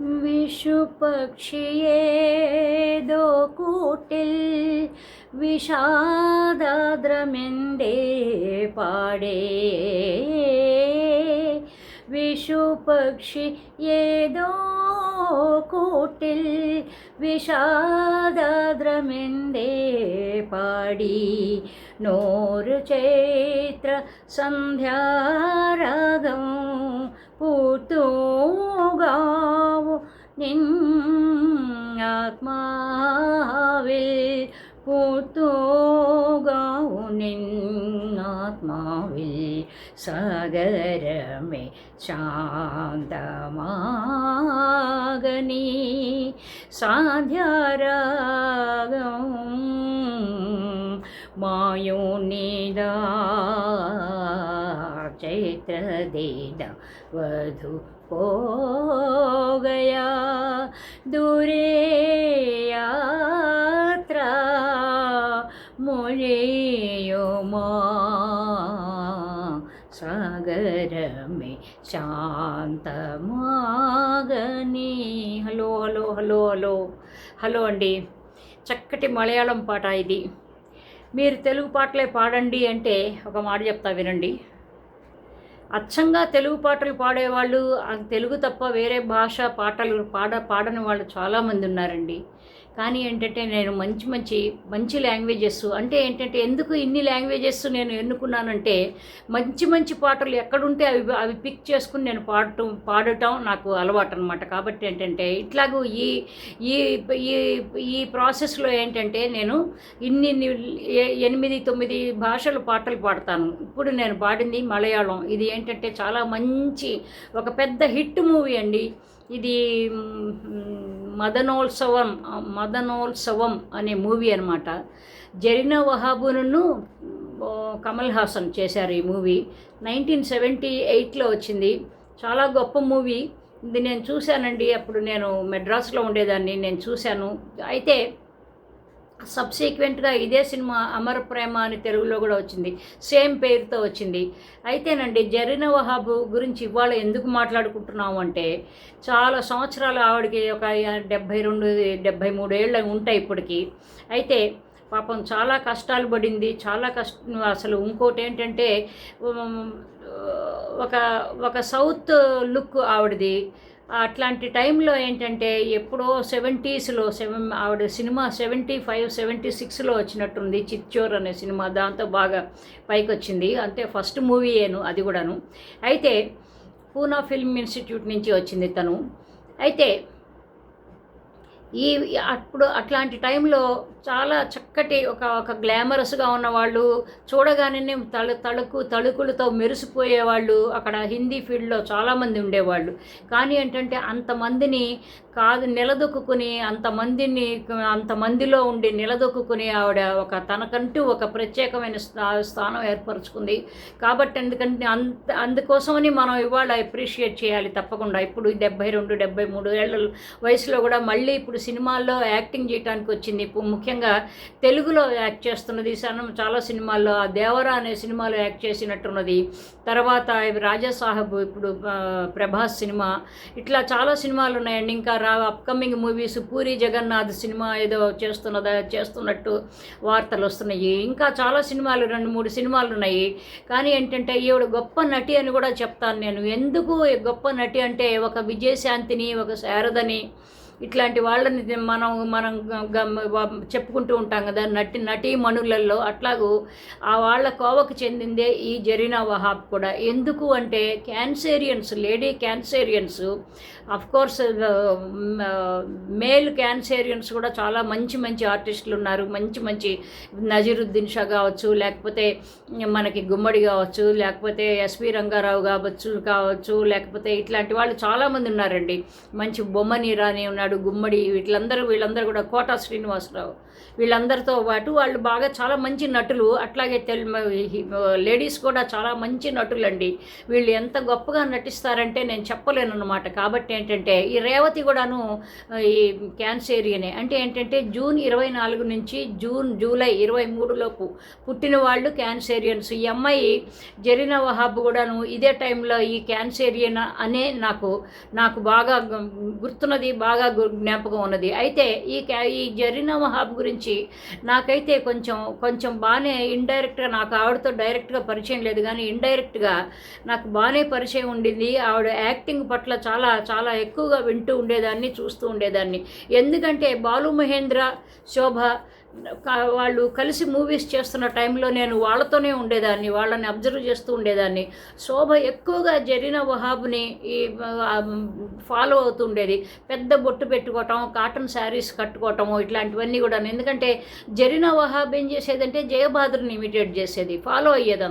വിഷുപക്ഷിയേതോ കൂട്ടിൽ വിഷാദാദ്രമെന്തേ പാടേ? വിഷുപക്ഷി ഏതോ കൂട്ടിൽ വിഷാദാദ്രമെന്തേ പാടി? നൂറ് ചൈത്ര സന്ധ്യാരാഗം പൂത്തോകാവോ നിന്നാത്മാവിൽ. പൂത്തോകാവോ നിന്നാത്മാവിൽ സകരമേ ശാന്തമാകണി സാധ്യരാഗം മായോ നിദാ पुत्रदेन वधु हो गया दूरे यात्रा मोलेयो मा। में శాంత మాగని hello hello hello hello hello అండి. చక్కటి మలయాళం పాట ఇది. మీరు తెలుగు పాటలే పాడండి అంటే ఒక మాట చెప్తా వినండి. అచ్చంగా తెలుగు పాటలు పాడేవాళ్ళు తెలుగు తప్ప వేరే భాష పాటలు పాడ పాడని వాళ్ళు చాలామంది ఉన్నారండి. కానీ ఏంటంటే నేను మంచి మంచి మంచి లాంగ్వేజెస్ అంటే ఏంటంటే ఎందుకు ఇన్ని లాంగ్వేజెస్ నేను ఎన్నుకున్నానంటే మంచి మంచి పాటలు ఎక్కడుంటే అవి అవి పిక్ చేసుకుని నేను పాడటం పాడటం నాకు అలవాటు అనమాట కాబట్టి ఏంటంటే ఇట్లాగూ ఈ ఈ ఈ ప్రాసెస్లో ఏంటంటే నేను ఇన్ని ఇన్ని ఎనిమిది తొమ్మిది భాషలు పాటలు పాడతాను. ఇప్పుడు నేను పాడింది మలయాళం. ఇది ఏంటంటే చాలా మంచి ఒక పెద్ద హిట్ మూవీ అండి. ఇది మదనోత్సవం మదనోత్సవం అనే మూవీ అనమాట జరీనా వహాబును కమల్ హాసన్ చేశారు ఈ మూవీ. నైన్టీన్ సెవెంటీ ఎయిట్లో వచ్చింది. చాలా గొప్ప మూవీ. ఇది నేను చూశానండి. అప్పుడు నేను మెడ్రాస్లో ఉండేదాన్ని. నేను చూశాను. అయితే సబ్సీక్వెంట్గా ఇదే సినిమా అమర ప్రేమ అని తెలుగులో కూడా వచ్చింది. సేమ్ పేరుతో వచ్చింది. అయితేనండి జరిన వహాబు గురించి ఇవాళ ఎందుకు మాట్లాడుకుంటున్నాము అంటే చాలా సంవత్సరాలు ఆవిడకి ఒక డెబ్భై రెండు డెబ్భై మూడు ఏళ్ళు ఉంటాయి ఇప్పటికీ. అయితే పాపం చాలా కష్టాలు పడింది. చాలా కష్ట అసలు ఇంకోటి ఏంటంటే ఒక ఒక సౌత్ లుక్ ఆవిడది. అట్లాంటి టైంలో ఏంటంటే ఎప్పుడో సెవెంటీస్లో సెవెన్ ఆవిడ సినిమా సెవెంటీ ఫైవ్ సెవెంటీ సిక్స్లో వచ్చినట్టుంది చిచ్చోర్ అనే సినిమా. దాంతో బాగా పైకి వచ్చింది అంటే ఫస్ట్ మూవీయేను అది కూడాను. అయితే పూనా ఫిల్మ్ ఇన్స్టిట్యూట్ నుంచి వచ్చింది తను. అయితే ఈ అప్పుడు అట్లాంటి టైంలో చాలా చక్కటి ఒక ఒక గ్లామరస్గా ఉన్నవాళ్ళు చూడగానే తళు తళుకు తళుకులతో మెరిసిపోయేవాళ్ళు అక్కడ హిందీ ఫీల్డ్లో చాలామంది ఉండేవాళ్ళు. కానీ ఏంటంటే అంతమందిని కాదు నిలదొక్కుని అంతమందిని అంతమందిలో ఉండి నిలదొక్కుని ఆవిడ ఒక తనకంటూ ఒక ప్రత్యేకమైన స్థా స్థానం ఏర్పరచుకుంది. కాబట్టి ఎందుకంటే అంత అందుకోసమని మనం ఇవాళ అప్రిషియేట్ చేయాలి తప్పకుండా. ఇప్పుడు డెబ్బై రెండు డెబ్బై మూడు ఏళ్ళ వయసులో కూడా మళ్ళీ ఇప్పుడు సినిమాల్లో యాక్టింగ్ చేయడానికి వచ్చింది. ఇప్పుడు ముఖ్యంగా తెలుగులో యాక్ట్ చేస్తున్నది. సనం చాలా సినిమాల్లో ఆ దేవరా అనే సినిమాలో యాక్ట్ చేసినట్టున్నది. తర్వాత రాజా సాహెబ్ ఇప్పుడు ప్రభాస్ సినిమా. ఇట్లా చాలా సినిమాలు ఉన్నాయండి ఇంకా రా అప్కమింగ్ మూవీస్ పూరి జగన్నాథ్ సినిమా ఏదో చేస్తున్నదా చేస్తున్నట్టు వార్తలు వస్తున్నాయి. ఇంకా చాలా సినిమాలు రెండు మూడు సినిమాలు ఉన్నాయి కానీ ఏంటంటే ఈవిడ గొప్ప నటి అని కూడా చెప్తాను నేను. ఎందుకు గొప్ప నటి అంటే ఒక విజయశాంతిని ఒక శారదని ఇట్లాంటి వాళ్ళని మనం మనం చెప్పుకుంటూ ఉంటాం కదా నటి నటీమణులలో అట్లాగూ ఆ వాళ్ళ కోవకు చెందిందే ఈ జరీనా వహాబ్ కూడా. ఎందుకు అంటే Cancerians lady Cancerians course male Cancerians కూడా చాలా మంచి మంచి ఆర్టిస్టులు ఉన్నారు. మంచి మంచి నజీరుద్దీన్ షా కావచ్చు లేకపోతే మనకి గుమ్మడి కావచ్చు లేకపోతే ఎస్వి రంగారావు కావచ్చు కావచ్చు లేకపోతే ఇట్లాంటి వాళ్ళు చాలామంది ఉన్నారండి. మంచి బొమ్మని రాని ఉన్నారు ఉన్నాడు గుమ్మడి వీళ్ళందరూ వీళ్ళందరూ కూడా కోట శ్రీనివాసరావు. వీళ్ళందరితో పాటు వాళ్ళు బాగా చాలా మంచి నటులు. అట్లాగే తెల్ లేడీస్ కూడా చాలా మంచి నటులండి. వీళ్ళు ఎంత గొప్పగా నటిస్తారంటే నేను చెప్పలేను అనమాట కాబట్టి ఏంటంటే ఈ రేవతి కూడాను ఈ క్యాన్సేరియనే అంటే ఏంటంటే జూన్ ఇరవై నాలుగు నుంచి జూన్ జూలై ఇరవై మూడులోపు పుట్టిన వాళ్ళు క్యాన్సేరియన్స్ ఈ అమ్మాయి జరీనా వహాబ్ కూడాను ఇదే టైంలో ఈ క్యాన్సేరియన్ అనే నాకు నాకు బాగా గుర్తున్నది బాగా జ్ఞాపకం ఉన్నది. అయితే ఈ క్యా ఈ జరీనా వహాబ్ గురించి నాకైతే కొంచెం కొంచెం బాగానే ఇండైరెక్ట్గా నాకు ఆవిడతో డైరెక్ట్గా పరిచయం లేదు కానీ ఇండైరెక్ట్గా నాకు బాగానే పరిచయం ఉండింది. ఆవిడ యాక్టింగ్ పట్ల చాలా చాలా ఎక్కువగా వింటూ ఉండేదాన్ని చూస్తూ ఉండేదాన్ని. ఎందుకంటే బాలు మహేంద్ర శోభ వాళ్ళు కలిసి మూవీస్ చేస్తున్న టైంలో నేను వాళ్ళతోనే ఉండేదాన్ని వాళ్ళని అబ్జర్వ్ చేస్తూ ఉండేదాన్ని. శోభ ఎక్కువగా జరీనా వహాబ్ని ఈ ఫాలో అవుతుండేది పెద్ద బొట్టు పెట్టుకోవటం కాటన్ శారీస్ కట్టుకోవటం ఇట్లాంటివన్నీ కూడా ఎందుకంటే జరీనా వహాబ్ ఏం చేసేదంటే జయబాద్రిని ఇమిటేట్ చేసేది ఫాలో అయ్యేది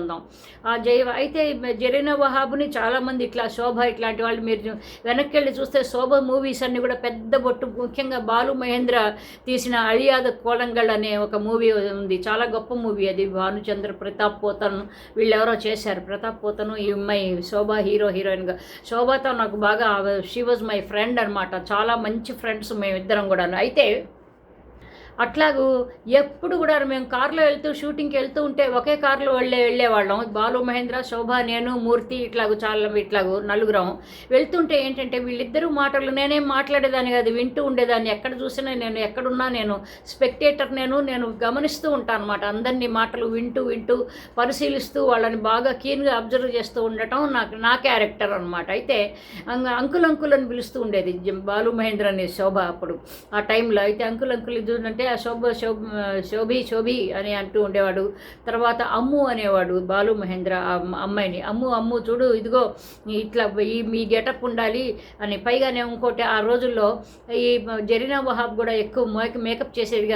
ఆ జయ అయితే జరీనా వహాబ్ని చాలామంది ఇట్లా శోభ ఇట్లాంటి వాళ్ళు మీరు వెనక్కి వెళ్ళి చూస్తే శోభ మూవీస్ అన్నీ కూడా పెద్ద బొట్టు ముఖ్యంగా బాలు మహేంద్ర తీసిన అలియాద కోలంగల్ అనే ఒక మూవీ ఉంది. చాలా గొప్ప మూవీ అది. భానుచంద్ర ప్రతాప్ పోతన్. వీళ్ళెవరో చేశారు. ప్రతాప్ పోతను ఈ అమ్మాయి శోభా హీరో హీరోయిన్గా. శోభాతో నాకు బాగా షీ వాజ్ మై ఫ్రెండ్ అనమాట చాలా మంచి ఫ్రెండ్స్ మేమిద్దరం కూడా అయితే అట్లాగూ ఎప్పుడు కూడా మేము కారులో వెళ్తూ షూటింగ్కి వెళ్తూ ఉంటే ఒకే కారులో వెళ్ళే వెళ్ళేవాళ్ళం. బాలు మహేంద్ర శోభ నేను మూర్తి ఇట్లాగూ చాలా ఇట్లాగూ నలుగురం వెళ్తుంటే ఏంటంటే వీళ్ళిద్దరూ మాటలు నేనేం మాట్లాడేదాన్ని కాదు వింటూ ఉండేదాన్ని. ఎక్కడ చూసినా నేను ఎక్కడున్నా నేను స్పెక్టేటర్ నేను నేను గమనిస్తూ ఉంటాను అనమాట అందరినీ మాటలు వింటూ వింటూ పరిశీలిస్తూ వాళ్ళని బాగా క్లీన్గా అబ్జర్వ్ చేస్తూ ఉండటం నాకు నా క్యారెక్టర్ అనమాట అయితే అంకుల్ అంకుల్ అని పిలుస్తూ ఉండేది. బాలు మహేంద్ర అనే శోభ అప్పుడు ఆ టైంలో అయితే అంకుల్ అంకుల్ చూడంటే అంటే శోభ శోభ శోభి శోభి అని అంటూ ఉండేవాడు. తర్వాత అమ్ము అనేవాడు బాలు మహేంద్ర అమ్మాయిని. అమ్ము అమ్ము చూడు ఇదిగో ఇట్లా ఈ మీ గెటప్ ఉండాలి అని. పైగానే ఇంకోటి ఆ రోజుల్లో ఈ జరీనా వహాబ్ కూడా ఎక్కువ మేక మేకప్ చేసేది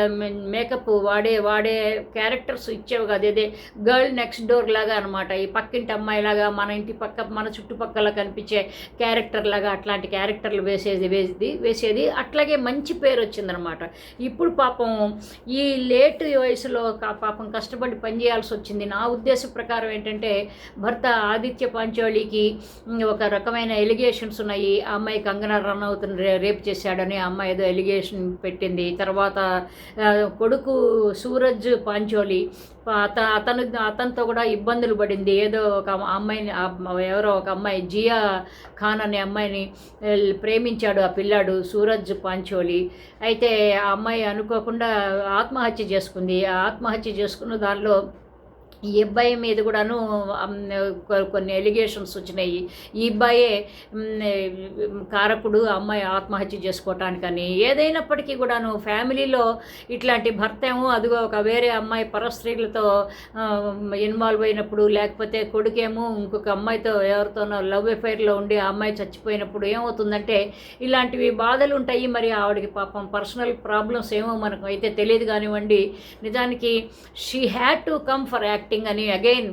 మేకప్ వాడే వాడే క్యారెక్టర్స్ ఇచ్చేవి కాదు. అదే గర్ల్ నెక్స్ట్ డోర్ లాగా అనమాట ఈ పక్కింటి అమ్మాయి లాగా మన ఇంటి పక్క మన చుట్టుపక్కల కనిపించే క్యారెక్టర్ లాగా అట్లాంటి క్యారెక్టర్లు వేసేది వేసేది వేసేది. అట్లాగే మంచి పేరు వచ్చిందనమాట ఇప్పుడు పాప పాపం ఈ లేట్ వయసులో పాపం కష్టపడి పనిచేయాల్సి వచ్చింది. నా ఉద్దేశ ప్రకారం ఏంటంటే భర్త ఆదిత్య పాంచోళికి ఒక రకమైన ఎలిగేషన్స్ ఉన్నాయి. ఆ అమ్మాయి కంగనా రన్ అవుతున్న రేప్ చేశాడని ఆ అమ్మాయి ఏదో ఎలిగేషన్ పెట్టింది. తర్వాత కొడుకు సూరజ్ పాంచోళి అతను అతనితో కూడా ఇబ్బందులు పడింది. ఏదో ఒక అమ్మాయిని ఎవరో ఒక అమ్మాయి జియా ఖాన్ అనే అమ్మాయిని ప్రేమించాడు ఆ పిల్లాడు సూరజ్ పాంచోలి. అయితే ఆ అమ్మాయి అనుకోకుండా ఆత్మహత్య చేసుకుంది. ఆత్మహత్య చేసుకున్న దానిలో ఈ అబ్బాయి మీద కూడాను కొన్ని ఎలిగేషన్స్ వచ్చినాయి. ఈ అబ్బాయే కారకుడు అమ్మాయి ఆత్మహత్య చేసుకోవటానికని ఏదైనప్పటికీ కూడాను ఫ్యామిలీలో ఇట్లాంటి భర్త ఏమో అదిగో ఒక వేరే అమ్మాయి పరస్త్రీలతో ఇన్వాల్వ్ అయినప్పుడు లేకపోతే కొడుకేమో ఇంకొక అమ్మాయితో ఎవరితోనో లవ్ ఎఫైర్లో ఉండి ఆ అమ్మాయి చచ్చిపోయినప్పుడు ఏమవుతుందంటే ఇలాంటివి బాధలు ఉంటాయి. మరి ఆవిడకి పాపం పర్సనల్ ప్రాబ్లమ్స్ ఏమో మనకు అయితే తెలియదు కానివ్వండి. నిజానికి she had to come for act acting అని అగైన్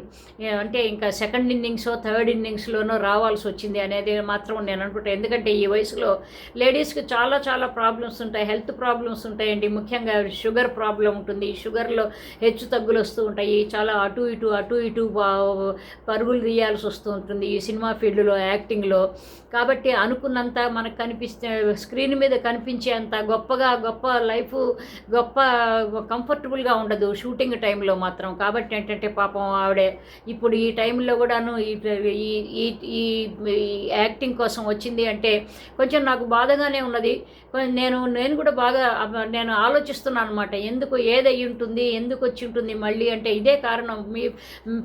అంటే ఇంకా సెకండ్ ఇన్నింగ్స్ థర్డ్ ఇన్నింగ్స్లోనో రావాల్సి వచ్చింది అనేది మాత్రం నేను అనుకుంటాను ఎందుకంటే ఈ వయసులో లేడీస్కి చాలా చాలా ప్రాబ్లమ్స్ ఉంటాయి. హెల్త్ ప్రాబ్లమ్స్ ఉంటాయండి. ముఖ్యంగా షుగర్ ప్రాబ్లం ఉంటుంది. షుగర్లో హెచ్చు తగ్గులు వస్తూ ఉంటాయి. చాలా అటు ఇటు అటు ఇటు పరుగులు తీయాల్సి వస్తూ ఉంటుంది. ఈ సినిమా ఫీల్డ్లో యాక్టింగ్లో కాబట్టి అనుకున్నంత మనకు కనిపిస్తే స్క్రీన్ మీద కనిపించేంత గొప్పగా గొప్ప లైఫ్ గొప్ప కంఫర్టబుల్గా ఉండదు షూటింగ్ టైంలో మాత్రం. కాబట్టి ఏంటంటే పాపం ఆవిడే ఇప్పుడు ఈ టైంలో కూడాను ఈ ఈ యాక్టింగ్ కోసం వచ్చింది అంటే కొంచెం నాకు బాధగానే ఉన్నది. నేను నేను కూడా బాగా నేను ఆలోచిస్తున్నాను అనమాట ఎందుకు ఏదై ఉంటుంది ఎందుకు వచ్చి ఉంటుంది మళ్ళీ అంటే ఇదే కారణం. మీ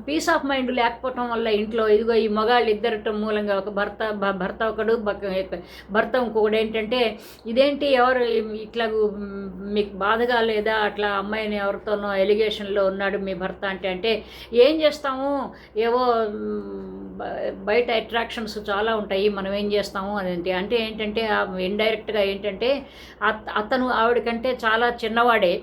పీస్ ఆఫ్ మైండ్ లేకపోవటం వల్ల ఇంట్లో ఇదిగో ఈ మగాళ్ళు ఇద్దరటం మూలంగా ఒక భర్త భర్త ఒకడు భర్త ఇంకొకడు ఏంటంటే ఇదేంటి ఎవరు ఇట్లా మీకు బాధగా లేదా? అట్లా అమ్మాయిని ఎవరితోనో ఎలిగేషన్లో ఉన్నాడు మీ భర్త అంటే అంటే ఏం చేస్తాము? ఏవో బయట అట్రాక్షన్స్ చాలా ఉంటాయి మనం ఏం చేస్తాము? అదేంటి? అంటే ఏంటంటే ఇండైరెక్ట్గా ఏంటంటే అతను ఆవిడకంటే చాలా చిన్నవాడే.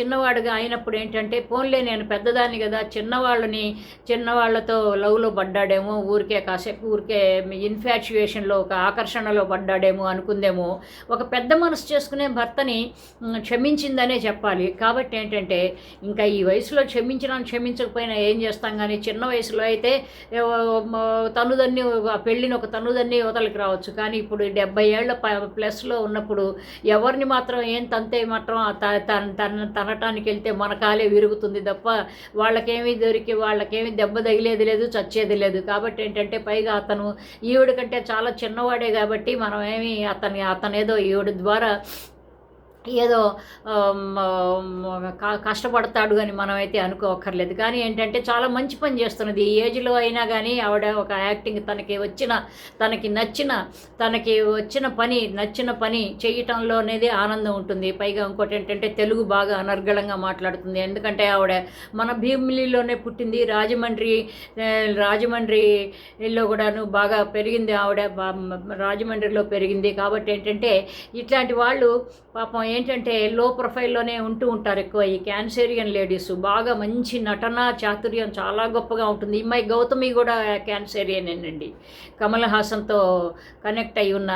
చిన్నవాడుగా అయినప్పుడు ఏంటంటే పోన్లే నేను పెద్దదాన్ని కదా చిన్నవాళ్ళని చిన్నవాళ్ళతో లవ్లో పడ్డాడేమో ఊరికే కాసేపు ఊరికే ఇన్ఫాచ్యుయేషన్లో ఒక ఆకర్షణలో పడ్డాడేమో అనుకుందేమో. ఒక పెద్ద మనసు చేసుకునే భర్తని క్షమించిందనే చెప్పాలి. కాబట్టి ఏంటంటే ఇంకా ఈ వయసులో క్షమించినా క్షమించకపోయినా ఏం చేస్తాం కానీ చిన్న వయసులో అయితే తనుదన్ని పెళ్ళిన పెళ్ళిని ఒక తనుదన్ని యువతలకు రావచ్చు. కానీ ఇప్పుడు డెబ్బై ఏళ్ళ ప- ప్లస్లో ఉన్నప్పుడు ఎవరిని మాత్రం ఏం తంతే మాత్రం త- తన తన తనటానికి వెళ్తే మన కాలే విరుగుతుంది తప్ప వాళ్ళకేమీ దొరికి వాళ్ళకేమీ దెబ్బ తగిలేది లేదు చచ్చేది లేదు. కాబట్టి ఏంటంటే పైగా అతను ఈవిడ కంటే చాలా చిన్నవాడే కాబట్టి మనం ఏమి అతని అతనేదో ఈవిడ ద్వారా ఏదో కష్టపడతాడు అని మనమైతే అనుకోక్కర్లేదు. అనుకోకర్లేదు కానీ ఏంటంటే చాలా మంచి పని చేస్తున్నది. ఈ ఏజ్లో అయినా కానీ ఆవిడ ఒక యాక్టింగ్ తనకి వచ్చిన తనకి నచ్చిన తనకి వచ్చిన పని నచ్చిన పని చేయటంలో అనేది ఆనందం ఉంటుంది. పైగా ఇంకోటి ఏంటంటే తెలుగు బాగా అనర్గళంగా మాట్లాడుతుంది. ఎందుకంటే ఆవిడ మన భీమిలిలోనే పుట్టింది. రాజమండ్రి రాజమండ్రిలో కూడాను బాగా పెరిగింది ఆవిడ. రాజమండ్రిలో పెరిగింది. కాబట్టి ఏంటంటే ఇట్లాంటి వాళ్ళు పాపం ఏంటంటే లో ప్రొఫైల్లోనే ఉంటూ ఉంటారు ఎక్కువ ఈ క్యాన్సేరియన్ లేడీస్ బాగా మంచి నటన చాతుర్యం చాలా గొప్పగా ఉంటుంది. ఇమ్మాయి గౌతమి కూడా క్యాన్సేరియనేనండి కమల్ హాసన్తో కనెక్ట్ అయి ఉన్న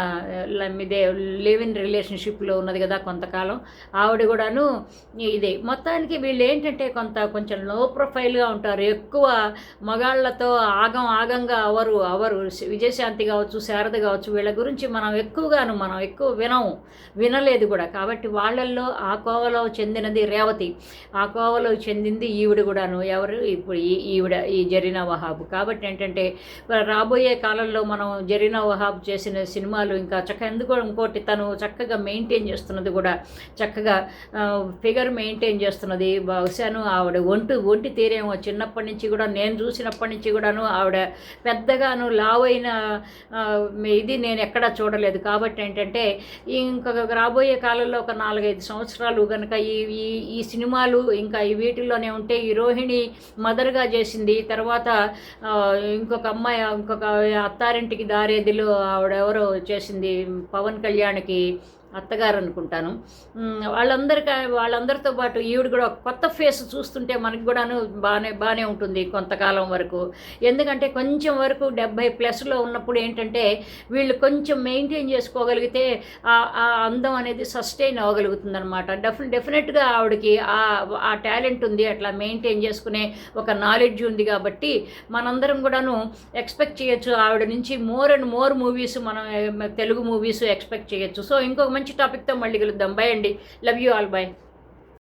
ఇదే లివ్ ఇన్ రిలేషన్షిప్లో ఉన్నది కదా కొంతకాలం. ఆవిడ కూడాను ఇదే. మొత్తానికి వీళ్ళు ఏంటంటే కొంత కొంచెం లో ప్రొఫైల్గా ఉంటారు. ఎక్కువ మగాళ్ళతో ఆగం ఆగంగా అవరు అవరు. విజయశాంతి కావచ్చు శారద కావచ్చు వీళ్ళ గురించి మనం ఎక్కువగాను మనం ఎక్కువ వినము వినలేదు కూడా. కాబట్టి వాళ్ళల్లో ఆ కోవలో చెందినది రేవతి. ఆ కోవలో చెందింది ఈవిడ కూడాను. ఎవరు? ఇప్పుడు ఈ ఈవిడ ఈ జరీనా వహాబ్. కాబట్టి ఏంటంటే రాబోయే కాలంలో మనం జరీనా వహాబ్ చేసిన సినిమాలు ఇంకా చక్కగా ఎందుకు ఇంకోటి తను చక్కగా మెయింటైన్ చేస్తున్నది కూడా చక్కగా ఫిగర్ మెయింటైన్ చేస్తున్నది. బహుశాను ఆవిడ ఒంటి ఒంటి తీరేమో చిన్నప్పటి నుంచి కూడా నేను చూసినప్పటి నుంచి కూడాను ఆవిడ పెద్దగాను లావైన ఇది నేను ఎక్కడా చూడలేదు. కాబట్టి ఏంటంటే ఇంకొక రాబోయే కాలంలో ఒక నాలుగైదు సంవత్సరాలు కనుక ఈ ఈ ఈ సినిమాలు ఇంకా ఈ వీటిల్లోనే ఉంటే ఈ రోహిణి మదర్గా చేసింది. తర్వాత ఇంకొక అమ్మాయి ఇంకొక అత్తారింటికి దారేదిలో ఆవిడెవరో చేసింది పవన్ కళ్యాణ్కి. అత్తగారు అనుకుంటాను వాళ్ళందరికీ వాళ్ళందరితో పాటు ఈవిడ కూడా ఒక కొత్త ఫేస్ చూస్తుంటే మనకి కూడాను బాగానే బాగానే ఉంటుంది కొంతకాలం వరకు. ఎందుకంటే కొంచెం వరకు డెబ్భై ప్లస్లో ఉన్నప్పుడు ఏంటంటే వీళ్ళు కొంచెం మెయింటైన్ చేసుకోగలిగితే ఆ ఆ అందం అనేది సస్టైన్ అవ్వగలుగుతుంది అనమాట డెఫి డెఫినెట్గా ఆవిడకి ఆ ఆ టాలెంట్ ఉంది. అట్లా మెయింటైన్ చేసుకునే ఒక నాలెడ్జ్ ఉంది కాబట్టి మనందరం కూడాను ఎక్స్పెక్ట్ చేయొచ్చు. ఆవిడ నుంచి మోర్ అండ్ మోర్ మూవీస్ మనం eh, తెలుగు మూవీస్ ఎక్స్పెక్ట్ చేయొచ్చు. సో ఇంకొక మంచి టాపిక్తో మళ్ళీ కలుద్దాం. బై అండి. Love you all by